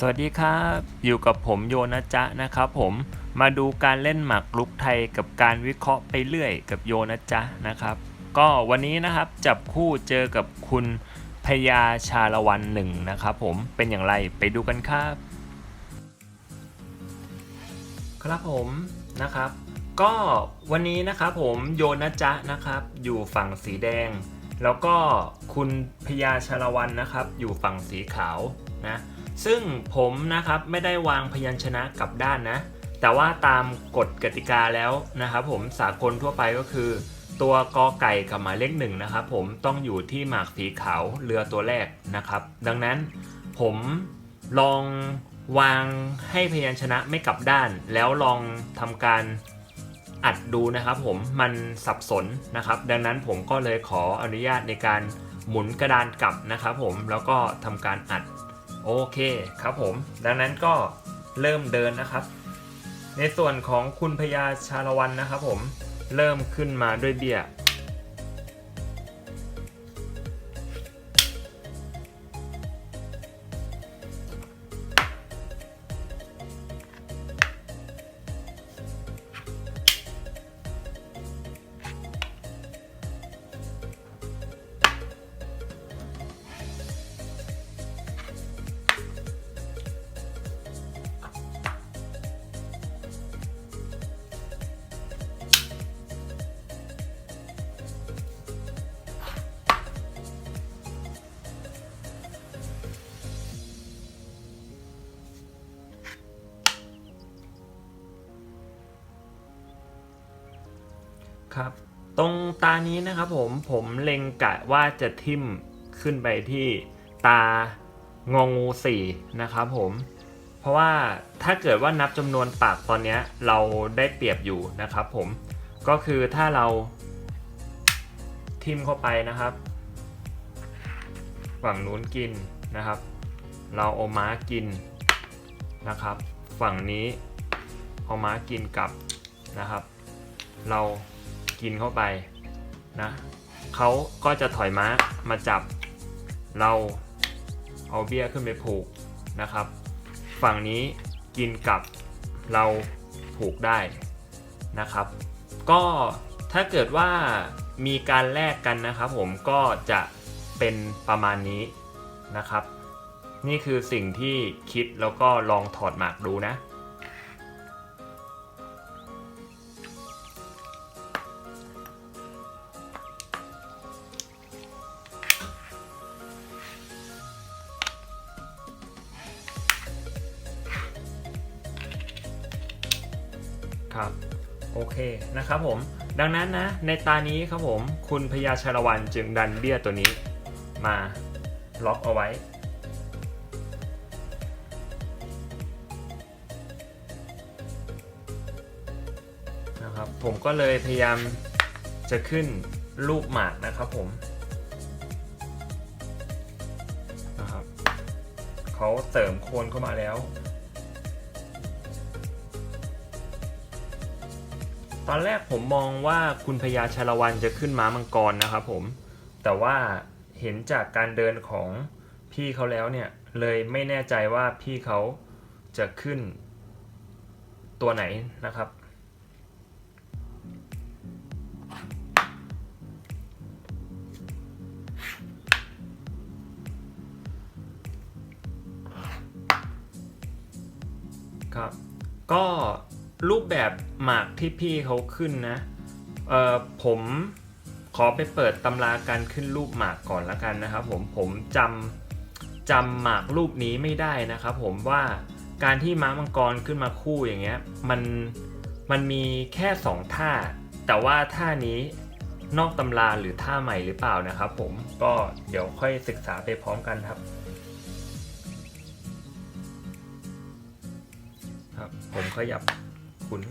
สวัสดีครับ อยู่กับผมโยนะจ๊ะนะครับผมมาดูการเล่นหมากรุกไทยกับการวิเคราะห์ไปเรื่อยกับโยนะจ๊ะนะครับ ก็วันนี้นะครับจับคู่เจอกับคุณพญาชาละวันหนึ่งนะครับผมเป็นอย่างไรไปดูกันครับ ครับผมนะครับ ก็วันนี้นะครับผมโยนะจ๊ะนะครับ อยู่ฝั่งสีแดง แล้วก็คุณพญาชาละวันนะครับ อยู่ฝั่งสีขาวนะ ซึ่งผมนะครับไม่ได้วางพยัญชนะกลับด้านนะ แต่ว่าตามกฎกติกาแล้วนะครับผมสากลทั่วไปก็คือ ตัวกอไก่กับหมายเลขหนึ่งนะครับผมต้องอยู่ที่หมากสีขาวเรือตัวแรกนะครับ ดังนั้นผมลองวางให้พยัญชนะไม่กลับด้าน แล้วลองทำการอัดดูนะครับผมมันสับสนนะครับ ดังนั้นผมก็เลยขออนุญาตในการหมุนกระดานกลับนะครับผมแล้วก็ทำการอัด โอเคครับผม ดังนั้นก็เริ่มเดินนะครับ ในส่วนของคุณพญาชาละวันนะครับผม เริ่มขึ้นมาด้วยเบี้ย ครับ ตรงตานี้นะครับผมผมเล็งกะว่าจะทิ่มขึ้นไปที่ตางองูสี่นะครับผม เพราะว่าถ้าเกิดว่านับจำนวนปากตอนนี้เราได้เปรียบอยู่นะครับผม ก็คือถ้าเราทิ่มเข้าไปนะครับ ฝั่งนู้นกินนะครับ เราเอาม้ากินนะครับ ฝั่งนี้เอาม้ากินกลับนะครับ เรา กินเข้าไปนะเขาก็จะถอยม้ามาจับเราเอาเบี้ยขึ้นไปผูกนะครับ ฝั่งนี้กินกับเราผูกได้นะครับ ก็ถ้าเกิดว่ามีการแลกกันนะครับ ผมก็จะเป็นประมาณนี้นะครับ นี่คือสิ่งที่คิดแล้วก็ลองถอดหมากดูนะ นะครับผม ดังนั้นนะในตานี้ครับผม คุณพญาชาละวันจึงดันเบี้ยตัวนี้ มาล็อกเอาไว้ นะครับผมก็เลยพยายามจะขึ้นรูปหมากนะครับผมนะครับเขาเสริมโคนเข้ามาแล้ว ตอนแรกผมมองว่าคุณพญาชาละวันจะขึ้นม้ามังกรนะครับผม แต่ว่าเห็นจากการเดินของพี่เขาแล้วเนี่ย เลยไม่แน่ใจว่าพี่เขาจะขึ้นตัวไหนนะครับ ครับ ก็ รูปแบบหมากที่พี่เขาขึ้นนะเอ่อผมขอไปเปิดตำราการขึ้นรูปหมากก่อนละกันนะครับผมผมจำจำหมากรูปนี้ไม่ได้นะครับผมว่าการที่ม้ามังกรขึ้นมาคู่อย่างเงี้ยมันมันมีแค่สองท่า แต่ว่าท่านี้นอกตำราหรือท่าใหม่หรือเปล่านะครับผมก็เดี๋ยวค่อยศึกษาไปพร้อมกันครับครับ ผมขยับ ขุน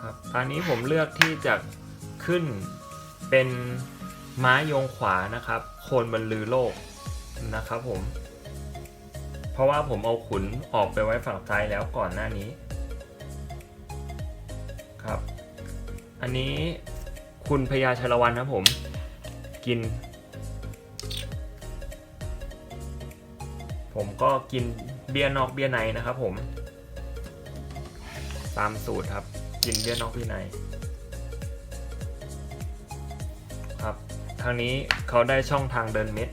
ครับตอนนี้ผมเลือกที่จะขึ้นเป็นม้ายงขวานะครับ โคนบรรลือโลกนะครับผม เพราะว่าผมเอาขุนออกไปไว้ฝั่งซ้ายแล้วก่อนหน้านี้ อันนี้คุณพญาชลวันนะผม กิน ผมก็กินเบียร์นอกเบียร์ในนะครับผม ตามสูตรครับ กินเบียร์นอกเบียร์ในครับ ทางนี้เขาได้ช่องทางเดินเม็ด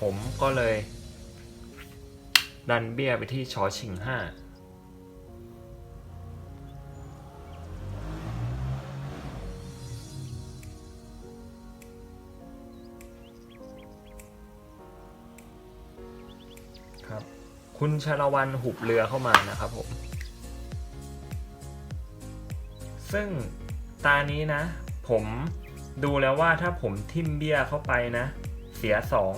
ผมก็เลย ดันเบี้ยไปที่ชอชิงห้าครับคุณชาละวันหุบเรือเข้ามานะครับผม ซึ่งตานี้นะ ผมดูแล้วว่าถ้าผมทิมเบี้ยเข้าไปนะ เสียสอง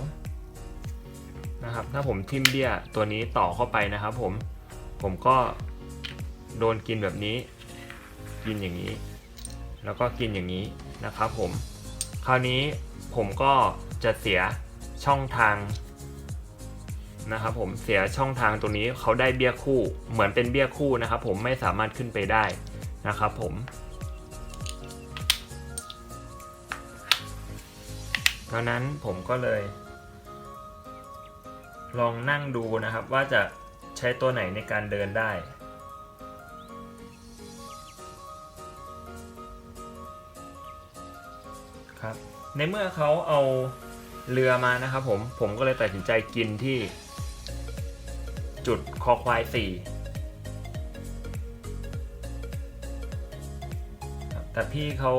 นะครับ ถ้าผมทิมเบี้ยตัวนี้ต่อเข้าไปนะครับผม ผมก็โดนกินแบบนี้ กินอย่างนี้ แล้วก็กินอย่างนี้นะครับผม คราวนี้ผมก็จะเสียช่องทางนะครับผมเสียช่องทางตัวนี้เขาได้เบี้ยคู่ เหมือนเป็นเบี้ยคู่นะครับ ผมไม่สามารถขึ้นไปได้นะครับ ผมดังนั้นผมก็เลย ลองนั่งดูนะครับว่าจะใช้ตัวไหนในการเดินได้ ครับ ในเมื่อเขาเอาเรือมานะครับผมผมก็เลยตัดสินใจกินที่ จุดคอควายสี่แต่พี่เขา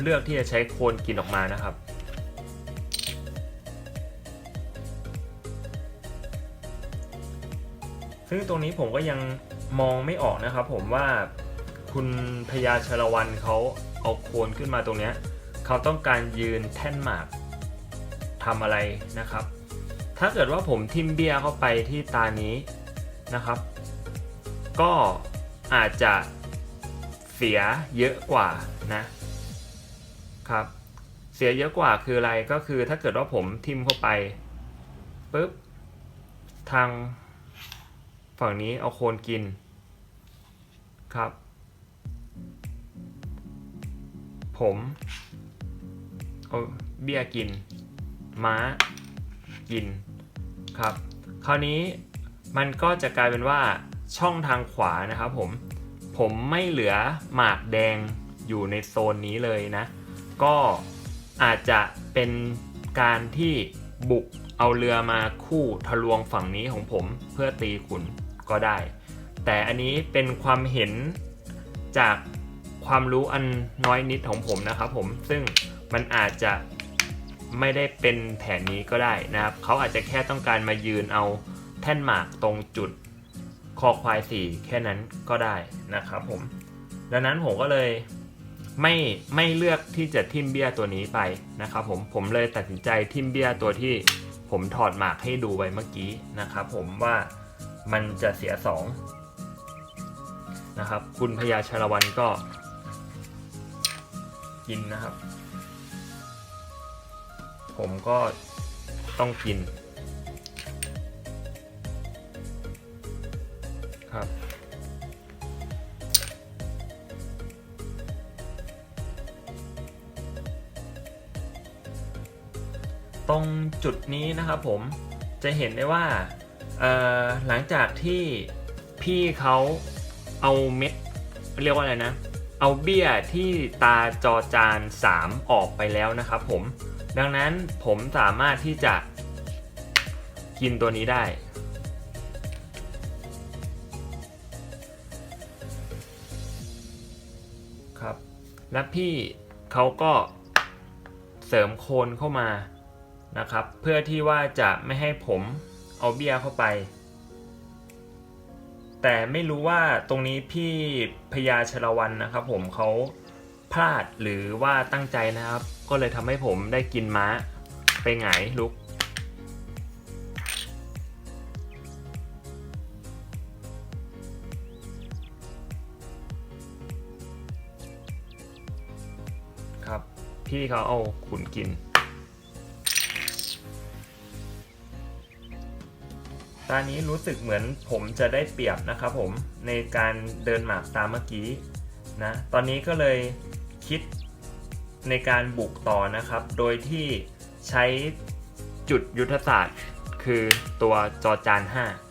เลือกที่จะใช้โคนกินออกมานะครับ ซึ่งตรงนี้ผมก็ยังมองไม่ออกนะครับ ผมว่าคุณพญาชลวันเขาเอาโคนขึ้นมาตรงเนี้ยเขาต้องการยืนแท่นหมากทำอะไรนะครับ ถ้าเกิดว่าผมทิมเบียเข้าไปที่ตานี้นะครับ ก็อาจจะเสียเยอะกว่านะครับ เสียเยอะกว่าคืออะไรก็คือถ้าเกิดว่าผมทิมเข้าไปปุ๊บทาง ฝั่งนี้เอาโคนกินครับ ผมเอาเบี้ยกิน ม้ากินครับ คราวนี้มันก็จะกลายเป็นว่าช่องทางขวานะครับผม ผมไม่เหลือหมากแดงอยู่ในโซนนี้เลยนะ ก็อาจจะเป็นการที่บุกเอาเรือมาคู่ทะลวงฝั่งนี้ของผมเพื่อตีขุน ก็ได้ แต่อันนี้เป็นความเห็นจากความรู้อันน้อยนิดของผมนะครับผมซึ่งมันอาจจะไม่ได้เป็นแผนนี้ก็ได้นะครับ เขาอาจจะแค่ต้องการมายืนเอาแท่นหมากตรงจุดคอควายสี่แค่นั้นก็ได้นะครับผมดังนั้นผมก็เลยไม่ไม่เลือกที่จะทิมเบียตัวนี้ไปนะครับผมผมเลยตัดสินใจทิมเบียตัวที่ผมถอดหมากให้ดูไปเมื่อกี้นะครับผมว่า มันจะเสียสองนะครับ คุณพญาชาละวันก็กินนะครับ ผมก็ต้องกินครับตรงจุดนี้นะครับผมจะเห็นได้ว่า หลังจากที่พี่เขาเอาเม็ดเรียกว่าอะไรนะ เอาเบี้ยที่ตาจอจาน 3 ออกไปแล้วนะครับผม ดังนั้นผมสามารถที่จะกินตัวนี้ได้ ครับ และพี่เขาก็เสริมโคนเข้ามานะครับ เพื่อที่ว่าจะไม่ให้ผม เอาเบี้ยเข้าไป แต่ไม่รู้ว่าตรงนี้พี่พญาชลวันนะครับผมเขาพลาดหรือว่าตั้งใจนะครับ ก็เลยทำให้ผมได้กินม้าไปหงลุก ครับที่เขาเอาขุนกิน ตอนนี้รู้สึกเหมือนผมจะได้เปรียบนะครับผมในการเดินหมากตามเมื่อกี้นะตอนนี้ก็เลยคิดในการบุกต่อนะครับ โดยที่ใช้จุดยุทธศาสตร์ คือตัวจอจาน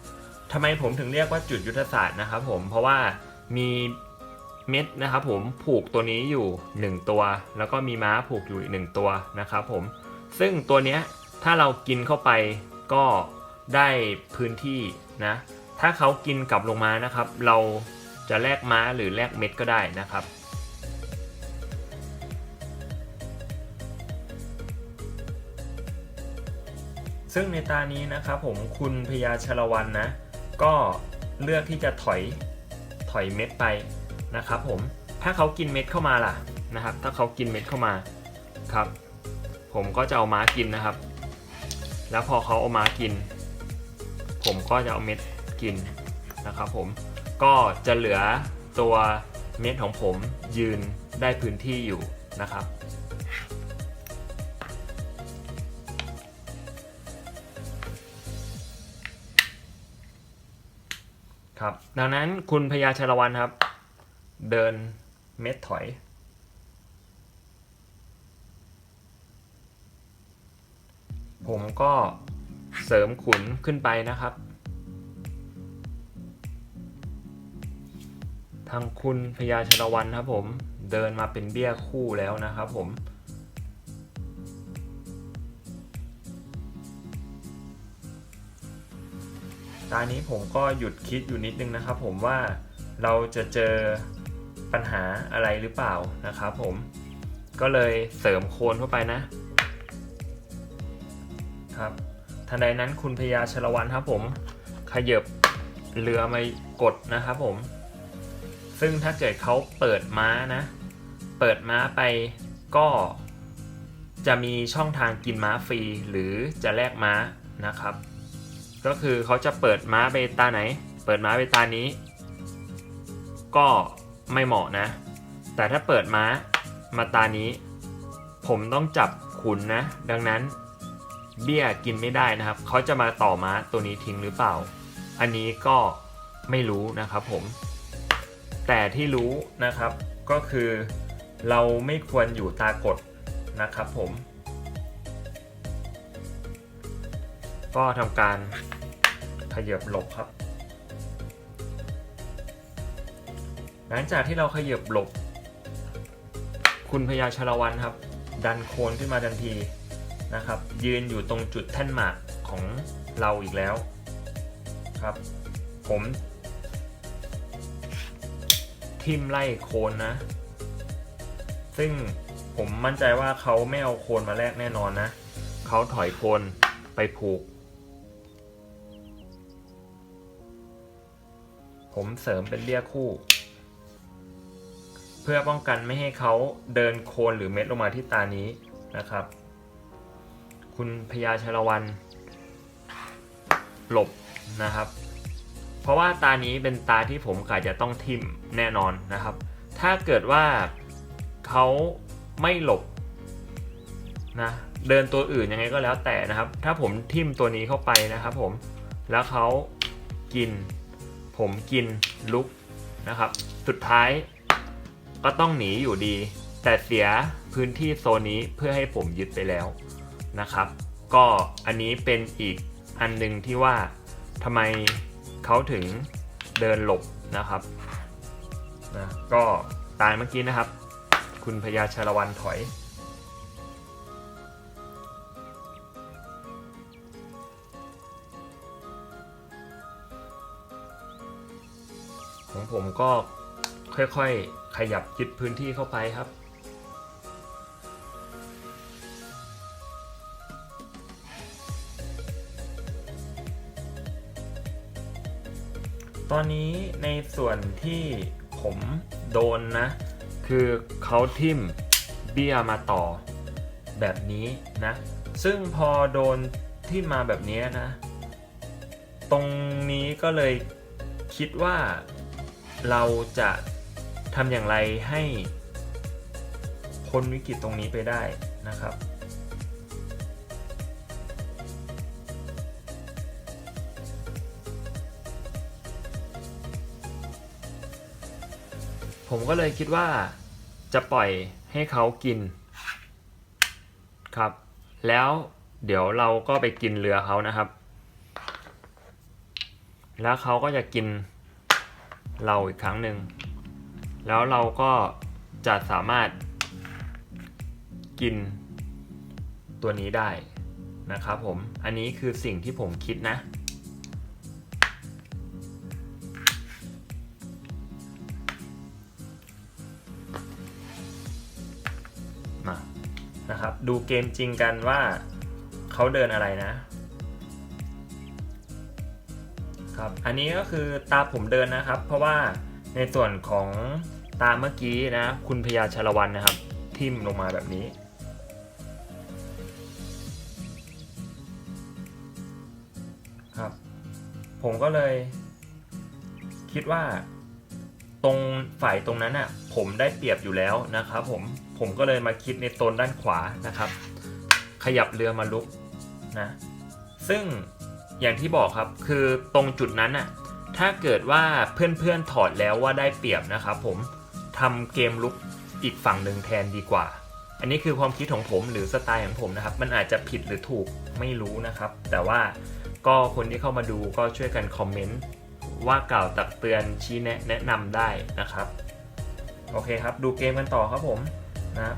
5ทำไมผมถึงเรียกว่าจุดยุทธศาสตร์นะครับผมเพราะว่ามีเม็ดนะครับผมผูกตัวนี้อยู่ 1 ตัว แล้วก็มีม้าผูกอยู่อีกหนึ่งตัวนะครับผมซึ่งตัวเนี้ยถ้าเรากินเข้าไปก็ ได้พื้นที่นะ ถ้าเขากินกลับลงมานะครับ เราจะแลกม้าหรือแลกเม็ดก็ได้นะครับซึ่งในตานี้นะครับผมคุณพญาชลวันนะ ก็เลือกที่จะถอยถอยเม็ดไปนะครับผมถ้าเขากินเม็ดเข้ามาล่ะนะครับ ถ้าเขากินเม็ดเข้ามาครับ ผมก็จะเอาม้ากินนะครับ แล้วพอเขาเอาม้ากิน ผมก็จะเอาเม็ดกินนะครับผมก็จะเหลือตัวเม็ดของผมยืนได้พื้นที่อยู่นะครับ ครับดังนั้นคุณพญาชาละวันครับ เดินเม็ดถอย ผมก็ สริมขุนขึ้นไปนะครับ ทางคุณพญาชลวันครับผมเดินมาเป็นเบี้ยคู่แล้วนะครับผมตอนนี้ผมก็หยุดคิดอยู่นิดนึงนะครับ ผมว่าเราจะเจอปัญหาอะไรหรือเปล่านะครับผมก็เลยเสริมโคนเข้าไปนะครับ ทันใดนั้นคุณพญาชลวันครับผมขยบเรือมากดนะครับผม ซึ่งถ้าเกิดเขาเปิดม้านะ เปิดม้าไปก็จะมีช่องทางกินม้าฟรีหรือจะแลกม้านะครับ ก็คือเขาจะเปิดม้าไปตาไหน เปิดม้าไปตานี้ ก็ไม่เหมาะนะ แต่ถ้าเปิดม้ามาตานี้ ผมต้องจับขุนนะ ดังนั้น เบี้ยกินไม่ได้นะครับ เขาจะมาต่อม้าตัวนี้ทิ้งหรือเปล่า อันนี้ก็ไม่รู้นะครับผม แต่ที่รู้นะครับก็คือเราไม่ควรอยู่ตากดนะครับผม ก็ทำการขยับหลบครับ หลังจากที่เราขยับหลบ คุณพญาชละวันครับ ดันโคนขึ้นมาทันที นะครับ ยืนอยู่ตรงจุดแท่นหมากของเราอีกแล้วครับ ผมทิมไล่โคนนะ ซึ่งผมมั่นใจว่าเขาไม่เอาโคนมาแลกแน่นอนนะ เขาถอยโคนไปผูก ผมเสริมเป็นเรียกคู่ เพื่อป้องกันไม่ให้เขาเดินโคนหรือเม็ดลงมาที่ตานี้นะครับ คุณพญาชลวันหลบนะครับ เพราะว่าตานี้เป็นตาที่ผมกะจะต้องทิมแน่นอนนะครับ ถ้าเกิดว่าเขาไม่หลบนะเดินตัวอื่นยังไงก็แล้วแต่นะครับ ถ้าผมทิมตัวนี้เข้าไปนะครับผมแล้วเขากิน ผมกินลุกนะครับ สุดท้ายก็ต้องหนีอยู่ดี แต่เสียพื้นที่โซนนี้เพื่อให้ผมยึดไปแล้ว นะครับ ก็อันนี้เป็นอีกอันหนึ่งที่ว่าทำไมเขาถึงเดินหลบนะครับนะก็ตายเมื่อกี้นะครับ คุณพญาชาละวันถอย ของผมก็ค่อยๆขยับยึดพื้นที่เข้าไปครับ ตอนนี้ในส่วนที่ผมโดนนะ คือเขาทิ่มเบี้ยมาต่อแบบนี้นะ ซึ่งพอโดนทิ่มมาแบบนี้นะ ตรงนี้ก็เลยคิดว่าเราจะทำอย่างไรให้ผพ้นวิกฤตตรงนี้ไปได้นะครับ ผมก็เลยคิดว่าจะปล่อยให้เขากิน ครับ แล้วเดี๋ยวเราก็ไปกินเรือเขานะครับ แล้วเขาก็จะกินเราอีกครั้งหนึ่ง แล้วเราก็จะสามารถกินตัวนี้ได้นะครับผม อันนี้คือสิ่งที่ผมคิดนะ นะครับ ดูเกมจริงกันว่าเขาเดินอะไรนะครับ อันนี้ก็คือตาผมเดินนะครับ เพราะว่าในส่วนของตาเมื่อกี้นะ คุณพญาชลวันนะครับ ทิ่มลงมาแบบนี้ ครับ ผมก็เลยคิดว่าตรงฝ่ายตรงนั้นอะผมได้เปรียบอยู่แล้วนะครับผม ผมก็เลยมาคิดในโซนด้านขวานะครับ ขยับเรือมาลุกนะซึ่งอย่างที่บอกครับคือตรงจุดนั้นน่ะถ้าเกิดว่าเพื่อนๆถอดแล้วว่าได้เปรียบนะครับผมทำเกมลุกอีกฝั่งหนึ่งแทนดีกว่า อันนี้คือความคิดของผมหรือสไตล์ของผมนะครับ มันอาจจะผิดหรือถูกไม่รู้นะครับ แต่ว่าก็คนที่เข้ามาดูก็ช่วยกันคอมเมนต์ว่ากล่าวตักเตือนชี้แนะแนะนำได้นะครับ โอเคครับ ดูเกมกันต่อครับผม นะ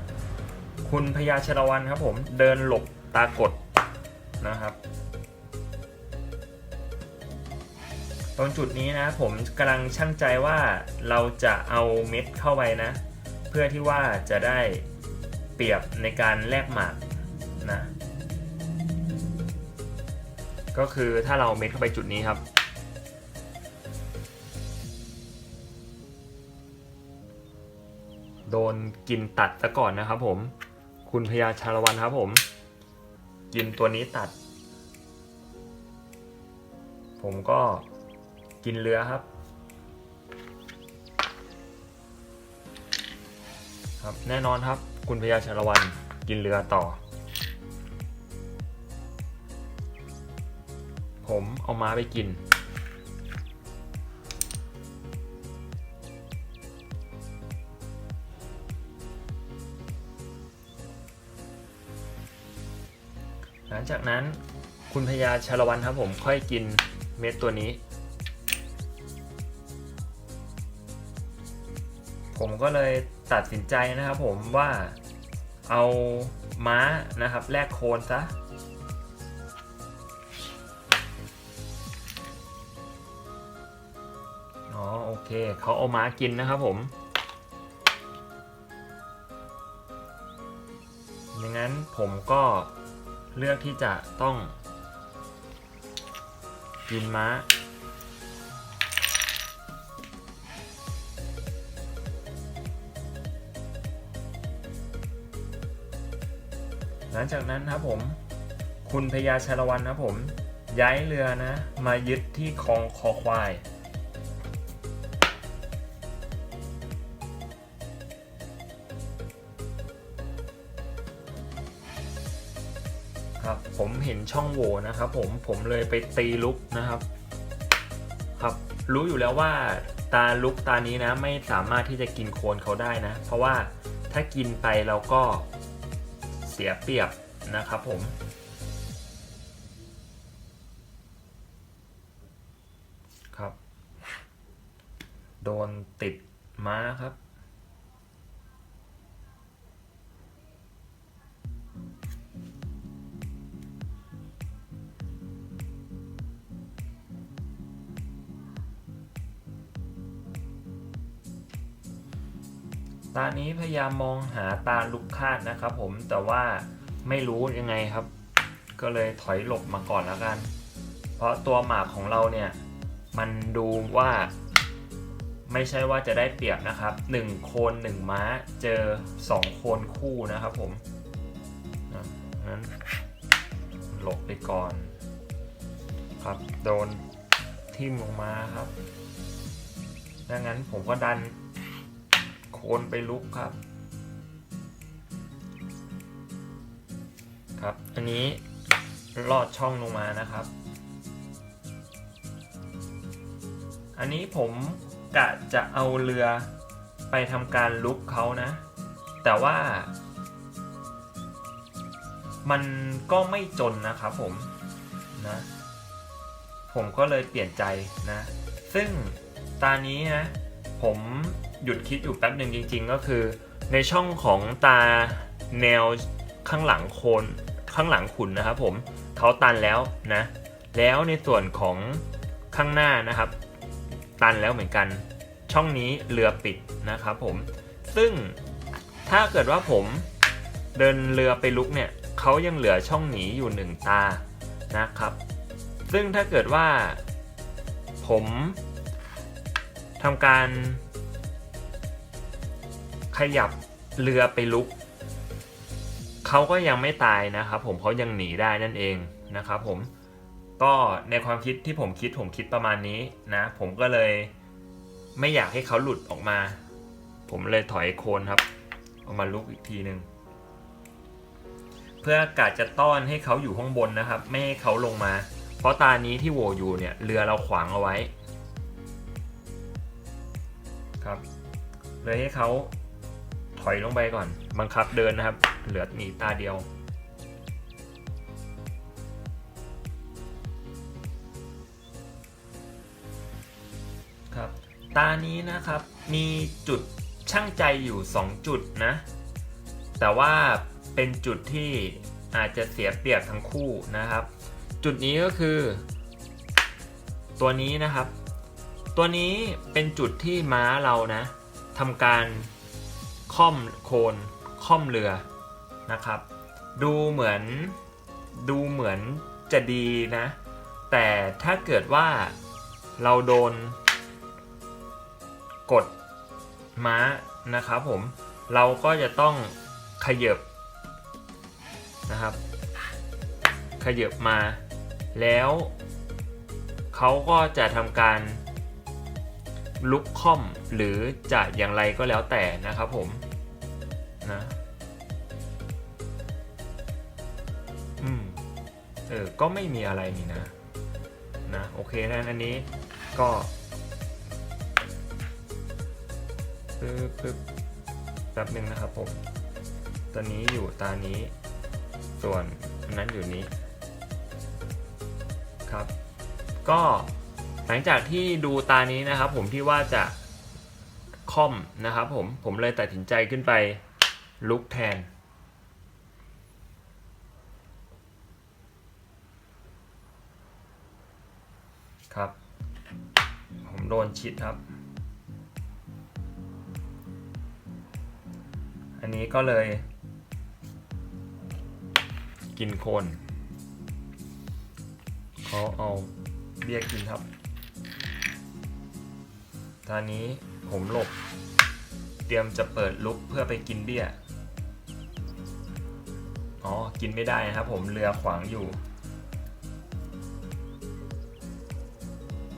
คุณพญาชลวันครับผมเดินหลบตากดนะครับ ตรงจุดนี้นะผมกำลังช่างใจว่าเราจะเอาเม็ดเข้าไปนะ เพื่อที่ว่าจะได้เปรียบในการแลกหมากนะ ก็คือถ้าเราเม็ดเข้าไปจุดนี้ครับ โดนกินตัดซะก่อนนะครับผม คุณพญาชาละวันครับผม กินตัวนี้ตัด ผมก็กินเรือครับ ครับแน่นอนครับ คุณพญาชาละวันกินเรือต่อ ผมเอาม้าไปกิน งจากนั้นคุณพญาชาละวันครับผมค่อยกินเม็ดตัวนี้ ผมก็เลยตัดสินใจนะครับผมว่าเอาม้านะครับแลกโคนซะอ๋อโอเคเขาเอาม้ากินนะครับผมดังนั้นผมก็ เลือกที่จะต้องกินม้า หลังจากนั้นครับผม คุณพญาชาละวันนะผม ย้ายเรือนะ มายึดที่คลองคอควาย ครับผมเห็นช่องโหว่นะครับผมผมเลยไปตีลุกนะครับครับรู้อยู่แล้วว่าตาลุกตานี้นะไม่สามารถที่จะกินโคนเขาได้นะ เพราะว่าถ้ากินไปเราก็เสียเปรียบนะครับผมครับ โดนติดม้าครับ ตานี้พยายามมองหาตาลุกคาดนะครับผมแต่ว่าไม่รู้ยังไงครับ ก็เลยถอยหลบมาก่อนแล้วกัน เพราะตัวหมากของเราเนี่ย มันดูว่า ไม่ใช่ว่าจะได้เปรียบนะครับ 1 โคน1 ม้าเจอ 2 โคนคู่นะครับผมนั้นหลบไปก่อน ครับโดนทิ่มลงมาครับดังนั้นผมก็ดัน คนไปลุกครับ ครับ อันนี้ลอดช่องลงมานะครับ อันนี้ผมกะจะเอาเรือไปทำการลุกเขานะ แต่ว่า มันก็ไม่จนนะครับผมนะผมก็เลยเปลี่ยนใจนะ ซึ่งตานี้นะ ผมหยุดคิดอยู่แป๊บหนึ่งจริง ๆ ก็คือ ในช่องของตาแนวข้างหลังโคนข้างหลังขุนนะครับผมเขาตันแล้วนะ แล้วในส่วนของข้างหน้านะครับ ตันแล้วเหมือนกัน ช่องนี้เรือปิดนะครับผมซึ่งถ้าเกิดว่าผมเดินเรือไปลุกเนี่ยเขายังเหลือช่องหนีอยู่หนึ่งตานะครับ ซึ่งถ้าเกิดว่าผมทำการ ขยับเรือไปลุก เขาก็ยังไม่ตายนะครับผมเขายังหนีได้นั่นเองนะครับผมก็ในความคิดที่ผมคิดผมคิดประมาณนี้นะ ผมก็เลยไม่อยากให้เขาหลุดออกมา ผมเลยถอยโคนครับเอามาลุกอีกทีหนึ่งเพื่อกาจะต้อนให้เขาอยู่ข้างบนนะครับ ไม่ให้เขาลงมา เพราะตานี้ที่โหวอยู่เนี่ยเรือเราขวางเอาไว้ครับ เลยให้เขา ถอยลงไปก่อน บังคับเดินนะครับ เหลือหนีตาเดียว ครับ ตานี้นะครับ มีจุดช่างใจอยู่ 2 จุดนะ แต่ว่าเป็นจุดที่อาจจะเสียเปรียบทั้งคู่นะครับ จุดนี้ก็คือ ตัวนี้นะครับ ตัวนี้เป็นจุดที่ม้าเรานะทำการ ค่อมโคนค่อมเรือนะครับ ดูเหมือนดูเหมือนจะดีนะ แต่ถ้าเกิดว่าเราโดน กดม้านะครับผมเราก็จะต้องขยับนะครับ ขยับมา แล้วเขาก็จะทำการลุกค่อมหรือจะอย่างไรก็แล้วแต่นะครับผม นะ อืม เออ ก็ไม่มีอะไรนี่นะ นะ โอเคนะอันนี้ก็ปึ๊บปึ๊บแป๊บหนึ่งนะครับผมตัวนี้อยู่ตานี้ ส่วนอันนั้นอยู่นี้ ครับ ก็หลังจากที่ดูตานี้นะครับผมที่ว่าจะค่อมนะครับผมผมเลยตัดสินใจขึ้นไป ลุกแทน ครับ ผมโดนชิดครับ อันนี้ก็เลย กินโคนเขาเอาเบี้ยกินครับตอนนี้ผมหลบ เตรียมจะเปิดลุกเพื่อไปกินเบี้ย อ๋อ กินไม่ได้นะครับผมเรือขวางอยู่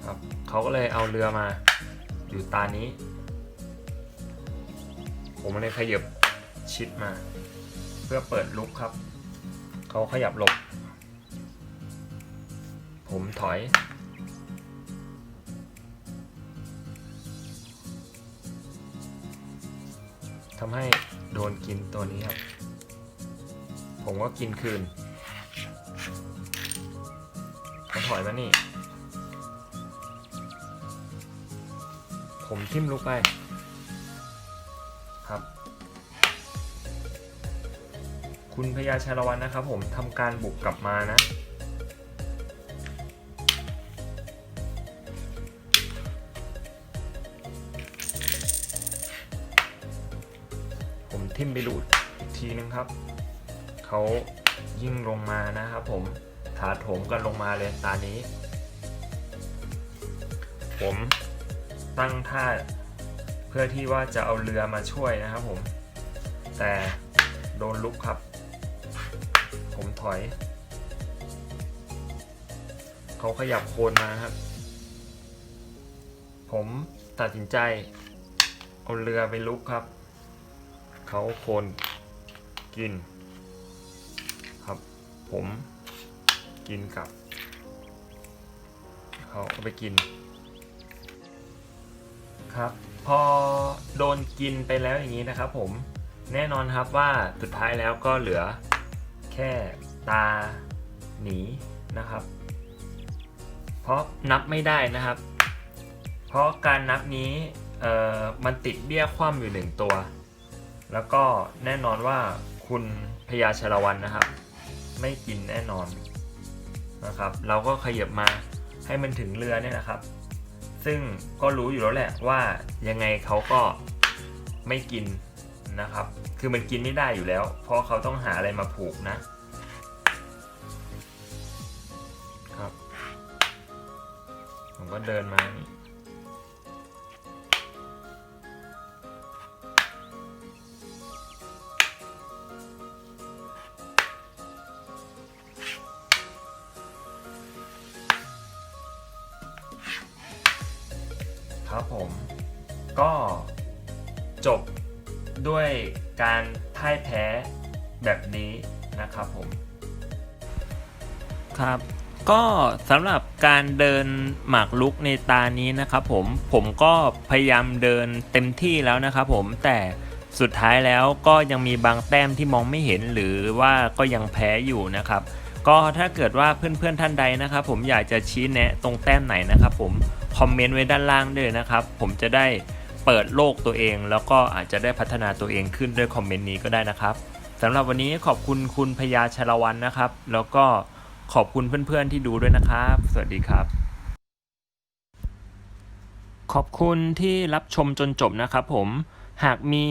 ครับเขาก็เลยเอาเรือมาอยู่ตานี้ ผมเลยขยับชิดมา เพื่อเปิดลุกครับ เขาขยับหลบ ผมถอยทำให้โดนกินตัวนี้ครับ ผมก็กินคืนมันถอยมานี่ ผมทิ่มลุกไป ครับ คุณพญาชาละวันนะครับผมทำการบุกกลับมานะ เขายิ่งลงมานะครับผมถาโถมกันลงมาเลยตานี้ ผมตั้งท่าเพื่อที่ว่าจะเอาเรือมาช่วยนะครับผม แต่โดนลุกครับ ผมถอย เขาขยับโคนมาครับ ผมตัดสินใจเอาเรือไปลุกครับ เขาโคนกิน ผมกินกับเขาเอาไปกิน ครับ พอโดนกินไปแล้วอย่างนี้นะครับ ผมแน่นอนครับว่าสุดท้ายแล้วก็เหลือแค่ตาหนีนะครับ เพราะนับไม่ได้นะครับ เพราะการนับนี้เอ่อมันติดเบี้ยคว่ำอยู่หนึ่งตัว แล้วก็แน่นอนว่าคุณพญาชลวันนะครับ ไม่กินแน่นอนนะครับ เราก็ขยับมาให้มันถึงเรือเนี่ยนะครับ ซึ่งก็รู้อยู่แล้วแหละว่ายังไงเขาก็ไม่กินนะครับ คือมันกินไม่ได้อยู่แล้ว เพราะเขาต้องหาอะไรมาผูกนะครับ ผมก็เดินมานี่ จบด้วยการพ่ายแพ้แบบนี้นะครับผม ครับก็สำหรับการเดินหมากลุกในตานี้นะครับผมผมก็พยายามเดินเต็มที่แล้วนะครับผมแต่สุดท้ายแล้วก็ยังมีบางแต้มที่มองไม่เห็นหรือว่าก็ยังแพ้อยู่นะครับ ก็ถ้าเกิดว่าเพื่อนๆท่านใดนะครับ ผมอยากจะชี้แนะตรงแต้มไหนนะครับ ผมคอมเมนต์ไว้ด้านล่างด้วยนะครับ ผมจะได้ เปิดโลกตัวเอง แล้วก็อาจจะได้พัฒนาตัวเองขึ้นด้วยคอมเมนต์นี้ก็ได้นะครับสำหรับวันนี้ขอบคุณคุณพญาชลวันนะครับ แล้วก็ขอบคุณเพื่อนๆที่ดูด้วยนะครับ สวัสดีครับ ขอบคุณที่รับชมจนจบนะครับผมหากมี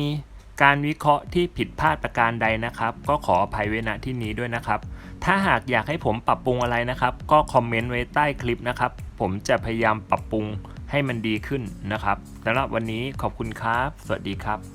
การวิเคราะห์ที่ผิดพลาดประการใดนะครับ ก็ขออภัยไว้ณที่นี้ด้วยนะครับ ถ้าหากอยากให้ผมปรับปรุงอะไรนะครับ ก็คอมเมนต์ไว้ใต้คลิปนะครับ ผมจะพยายามปรับปรุง ให้มันดีขึ้นนะครับสำหรับวันนี้ขอบคุณครับ สวัสดีครับ